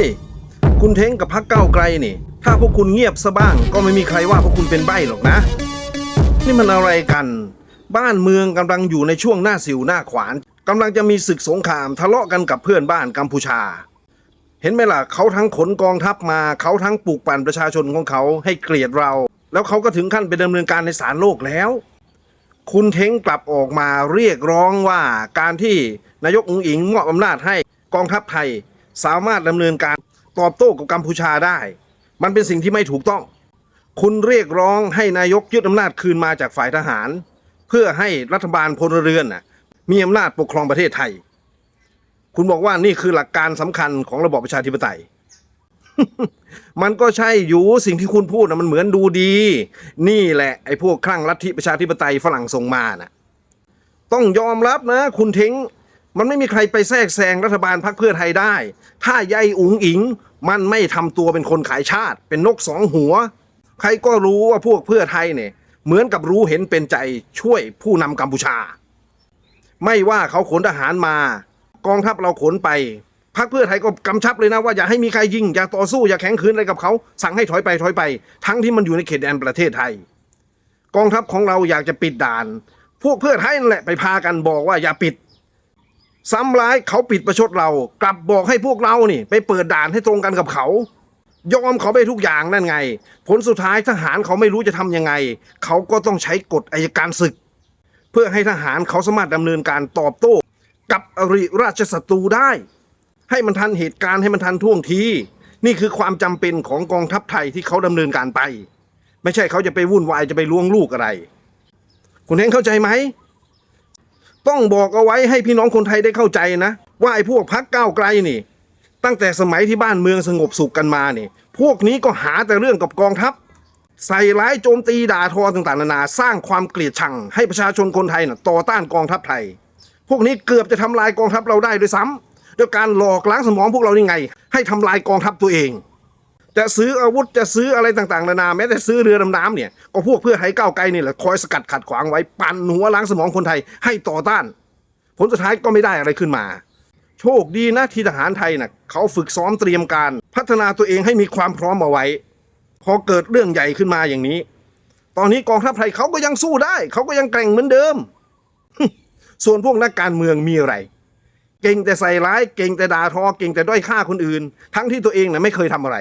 ย คุณเท้งกับพักเก้าไกลนี่ ถ้าพวกคุณเงียบซะบ้าง ก็ไม่มีใครว่าพวกคุณเป็นใบ้หรอกนะ นี่มันอะไรกัน บ้านเมืองกำลังอยู่ในช่วงหน้าสิวหน้าขวานกำลังจะมีศึกสงครามทะเลาะกันกับเพื่อนบ้านกัมพูชา เห็นไหมล่ะเขาทั้งขนกองทัพมาเขาทั้งปลูกปั่นประชาชนของเขาให้เกลียดเรา แล้วเขาก็ถึงขั้นไปดำเนินการในศาลโลกแล้ว คุณเท้งกลับออกมาเรียกร้องว่าการที่นายกอุงอิงมอบอำนาจให้กองทัพไทย สามารถดำเนินการตอบโต้กับกัมพูชาได้ มันเป็นสิ่งที่ไม่ถูกต้อง คุณเรียกร้องให้นายกยึดอำนาจคืนมาจากฝ่ายทหาร เพื่อให้รัฐบาลพลเรือนน่ะมีอำนาจปกครองประเทศไทย คุณบอกว่านี่คือหลักการสำคัญของระบอบประชาธิปไตย มันก็ใช่อยู่สิ่งที่คุณพูดนะมันเหมือนดูดี นี่แหละไอ้พวกคลั่งลัทธิประชาธิปไตยฝรั่งส่งมาน่ะ ต้องยอมรับนะ คุณเท้ง มันไม่มีใครไปแทรกแซงรัฐบาลพรรคเพื่อไทยได้ ถ้ายายอุ๋งอิง มันไม่ทำตัวเป็นคนขายชาติ เป็นนกสองหัว ใครก็รู้ว่าพวกเพื่อไทยเนี่ย เหมือนกับรู้เห็นเป็นใจช่วยผู้นำกัมพูชา ไม่ว่าเขาขนทหารมา กองทัพเราขนไปพรรคเพื่อไทยก็กำชับเลยนะว่าอย่าให้มีใครยิงอย่าต่อสู้อย่าแข็งขืนอะไรกับเขาสั่งให้ถอยไปถอยไป ทั้งที่มันอยู่ในเขตแดนประเทศไทย กองทัพของเราอยากจะปิดด่าน พวกเพื่อไทยนั่นแหละไปพากันบอกว่าอย่าปิด ซ้ำร้ายเขาปิดประชดเรา กลับบอกให้พวกเรานี่ ไปเปิดด่านให้ตรงกันกับเขา ยอมเขาไปทุกอย่างนั่นไง ผลสุดท้ายทหารเขาไม่รู้จะทำยังไง เขาก็ต้องใช้กฎอายการศึก เพื่อให้ทหารเขาสามารถดำเนินการตอบโต้ กับอริราชศัตรูได้ ให้มันทันเหตุการณ์ให้มันทันท่วงทีนี่คือความจำเป็นของกองทัพไทยที่เขาดำเนินการไป ไม่ใช่เขาจะไปวุ่นวายจะไปล้วงลูกอะไร คุณเฮงเข้าใจไหม ต้องบอกเอาไว้ให้พี่น้องคนไทยได้เข้าใจนะว่าไอ้พวกพักก้าวไกลนี่ ตั้งแต่สมัยที่บ้านเมืองสงบสุขกันมานี่ พวกนี้ก็หาแต่เรื่องกับกองทัพ ใส่ร้ายโจมตีด่าทอต่างๆนานาสร้างความเกลียดชัง ให้ประชาชนคนไทยน่ะต่อต้านกองทัพไทย พวกนี้เกือบจะทำลายกองทัพเราได้ด้วยซ้ำด้วยการหลอกล้างสมองพวกเรานี่ไง ให้ทำลายกองทัพตัวเอง จะซื้ออาวุธจะซื้ออะไรต่างๆนานาแม้แต่ซื้อเรือดำน้ำเนี่ยก็พวกเพื่อไทยก้าวไกลนี่แหละคอยสกัดขัดขวางไว้ปั่นหัวล้างสมองคนไทยให้ต่อต้าน ผลสุดท้ายก็ไม่ได้อะไรขึ้นมา โชคดีนะที่ทหารไทยน่ะเขาฝึกซ้อมเตรียมการ พัฒนาตัวเองให้มีความพร้อมเอาไว้ พอเกิดเรื่องใหญ่ขึ้นมาอย่างนี้ ตอนนี้กองทัพไทยเขาก็ยังสู้ได้เขาก็ยังแกร่งเหมือนเดิม ส่วนพวกนักการเมืองมีอะไรเก่งแต่ใส่ร้าย เก่งแต่ด่าทอ เก่งแต่ด้อยค่าคนอื่น ทั้งที่ตัวเองน่ะไม่เคยทำอะไร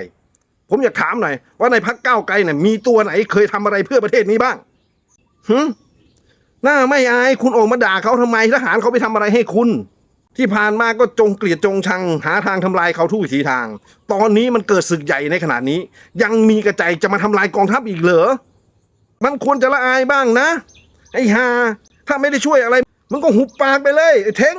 ผมอยากถามหน่อยว่าในพักก้าไกลน่ะมีตัวไหนเคยทำอะไรเพื่อประเทศนี้บ้างหึหน้าไม่อายคุณออกมาด่าเขาทำไมทหารเขาไปทำอะไรให้คุณ ที่ผ่านมาก็จงเกลียดจงชัง หาทางทำลายเขาทุกวิถีทาง ตอนนี้มันเกิดศึกใหญ่ในขนาดนี้ ยังมีกระใจจะมาทำลายกองทัพอีกเหรอมันควรจะละอายบ้างนะ ไอ้ฮาถ้าไม่ได้ช่วยอะไร มึงก็หุบปากไปเลยไอ้เท้ง